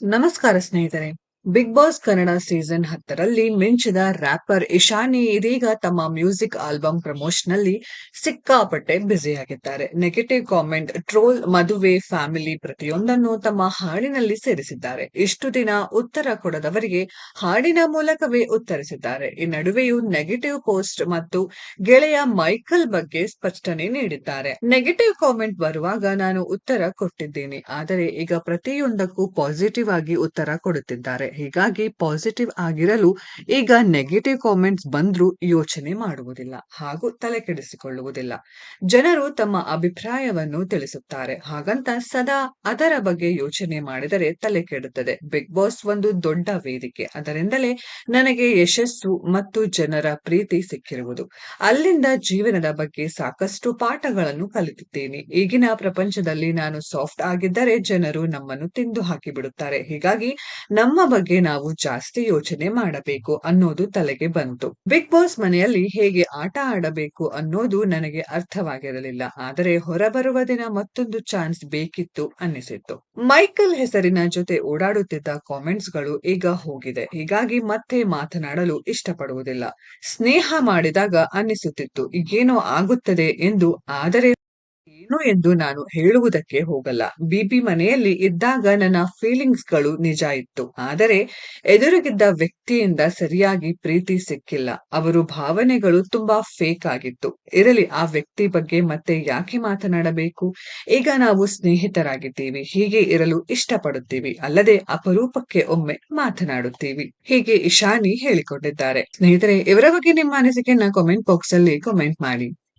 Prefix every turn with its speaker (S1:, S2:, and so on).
S1: ನಮಸ್ಕಾರ ಸ್ನೇಹಿತರೆ. Big boss Kannada season ಹತ್ತರಲ್ಲಿ ಮಿಂಚಿದ ರ್ಯಾಪರ್ ಇಶಾನಿ ಇದೀಗ ತಮ್ಮ ಮ್ಯೂಸಿಕ್ ಆಲ್ಬಮ್ ಪ್ರಮೋಷನ್ನಲ್ಲಿ ಸಿಕ್ಕಾಪಟ್ಟೆ ಬ್ಯುಸಿಯಾಗಿದ್ದಾರೆ. ನೆಗೆಟಿವ್ ಕಾಮೆಂಟ್, ಟ್ರೋಲ್, ಮದುವೆ, ಫ್ಯಾಮಿಲಿ ಪ್ರತಿಯೊಂದನ್ನು ತಮ್ಮ ಹಾಡಿನಲ್ಲಿ ಸೇರಿಸಿದ್ದಾರೆ. ಇಷ್ಟು ದಿನ ಉತ್ತರ ಕೊಡದವರಿಗೆ ಹಾಡಿನ ಮೂಲಕವೇ ಉತ್ತರಿಸಿದ್ದಾರೆ. ಈ ನಡುವೆಯೂ ನೆಗೆಟಿವ್ ಪೋಸ್ಟ್ ಮತ್ತು ಗೆಳೆಯ ಮೈಕಲ್ ಬಗ್ಗೆ ಸ್ಪಷ್ಟನೆ ನೀಡಿದ್ದಾರೆ. ನೆಗೆಟಿವ್ ಕಾಮೆಂಟ್ ಬರುವಾಗ ನಾನು ಉತ್ತರ ಕೊಟ್ಟಿದ್ದೀನಿ. ಆದರೆ ಈಗ ಪ್ರತಿಯೊಂದಕ್ಕೂ ಪಾಸಿಟಿವ್ ಆಗಿ ಉತ್ತರ ಕೊಡುತ್ತಿದ್ದಾರೆ. ಹೀಗಾಗಿ ಪಾಸಿಟಿವ್ ಆಗಿರಲು ಈಗ ನೆಗೆಟಿವ್ ಕಾಮೆಂಟ್ಸ್ ಬಂದ್ರೂ ಯೋಚನೆ ಮಾಡುವುದಿಲ್ಲ, ಹಾಗೂ ತಲೆ ಕೆಡಿಸಿಕೊಳ್ಳುವುದಿಲ್ಲ. ಜನರು ತಮ್ಮ ಅಭಿಪ್ರಾಯವನ್ನು ತಿಳಿಸುತ್ತಾರೆ, ಹಾಗಂತ ಸದಾ ಅದರ ಬಗ್ಗೆ ಯೋಚನೆ ಮಾಡಿದರೆ ತಲೆ ಕೆಡುತ್ತದೆ. ಬಿಗ್ ಬಾಸ್ ಒಂದು ದೊಡ್ಡ ವೇದಿಕೆ, ಅದರಿಂದಲೇ ನನಗೆ ಯಶಸ್ಸು ಮತ್ತು ಜನರ ಪ್ರೀತಿ ಸಿಕ್ಕಿರುವುದು. ಅಲ್ಲಿಂದ ಜೀವನದ ಬಗ್ಗೆ ಸಾಕಷ್ಟು ಪಾಠಗಳನ್ನು ಕಲಿತಿದ್ದೇನೆ. ಈಗಿನ ಪ್ರಪಂಚದಲ್ಲಿ ನಾನು ಸಾಫ್ಟ್ ಆಗಿದ್ದರೆ ಜನರು ನಮ್ಮನ್ನು ತಿಂದು ಹಾಕಿಬಿಡುತ್ತಾರೆ. ಹೀಗಾಗಿ ನಮ್ಮ ಬಗ್ಗೆ ನಾವು ಜಾಸ್ತಿ ಯೋಚನೆ ಮಾಡಬೇಕು ಅನ್ನೋದು ತಲೆಗೆ ಬಂತು. ಬಿಗ್ ಬಾಸ್ ಮನೆಯಲ್ಲಿ ಹೇಗೆ ಆಟ ಆಡಬೇಕು ಅನ್ನೋದು ನನಗೆ ಅರ್ಥವಾಗಿರಲಿಲ್ಲ. ಆದರೆ ಹೊರಬರುವ ದಿನ ಮತ್ತೊಂದು ಚಾನ್ಸ್ ಬೇಕಿತ್ತು ಅನ್ನಿಸಿತ್ತು. ಮೈಕಲ್ ಹೆಸರಿನ ಜೊತೆ ಓಡಾಡುತ್ತಿದ್ದ ಕಾಮೆಂಟ್ಸ್ಗಳು ಈಗ ಹೋಗಿದೆ. ಹೀಗಾಗಿ ಮತ್ತೆ ಮಾತನಾಡಲು ಇಷ್ಟಪಡುವುದಿಲ್ಲ. ಸ್ನೇಹ ಮಾಡಿದಾಗ ಅನ್ನಿಸುತ್ತಿತ್ತು. ಈಗೇನೋ ಆಗುತ್ತದೆ ಎಂದು, ಆದರೆ ಏನು ಎಂದು ನಾನು ಹೇಳುವುದಕ್ಕೆ ಹೋಗಲ್ಲ. ಬಿಬಿ ಮನೆಯಲ್ಲಿ ಇದ್ದಾಗ ನನ್ನ ಫೀಲಿಂಗ್ಸ್ಗಳು ನಿಜ ಇತ್ತು. ಆದರೆ ಎದುರಿಗಿದ್ದ ವ್ಯಕ್ತಿಯಿಂದ ಸರಿಯಾಗಿ ಪ್ರೀತಿ ಸಿಕ್ಕಿಲ್ಲ. ಅವರು ಭಾವನೆಗಳು ತುಂಬಾ ಫೇಕ್ ಆಗಿತ್ತು. ಇರಲಿ, ಆ ವ್ಯಕ್ತಿ ಬಗ್ಗೆ ಮತ್ತೆ ಯಾಕೆ ಮಾತನಾಡಬೇಕು? ಈಗ ನಾವು ಸ್ನೇಹಿತರಾಗಿದ್ದೀವಿ. ಹೀಗೆ ಇರಲು ಇಷ್ಟಪಡುತ್ತೀವಿ. ಅಲ್ಲದೆ ಅಪರೂಪಕ್ಕೆ ಒಮ್ಮೆ ಮಾತನಾಡುತ್ತೀವಿ. ಹೀಗೆ ಇಶಾನಿ ಹೇಳಿಕೊಂಡಿದ್ದಾರೆ. ಸ್ನೇಹಿತರೆ, ಇವರ ಬಗ್ಗೆ ನಿಮ್ಮ ಅನಿಸಿಕೆಯನ್ನ ಕಾಮೆಂಟ್ ಬಾಕ್ಸ್ ಅಲ್ಲಿ ಕಾಮೆಂಟ್ ಮಾಡಿ.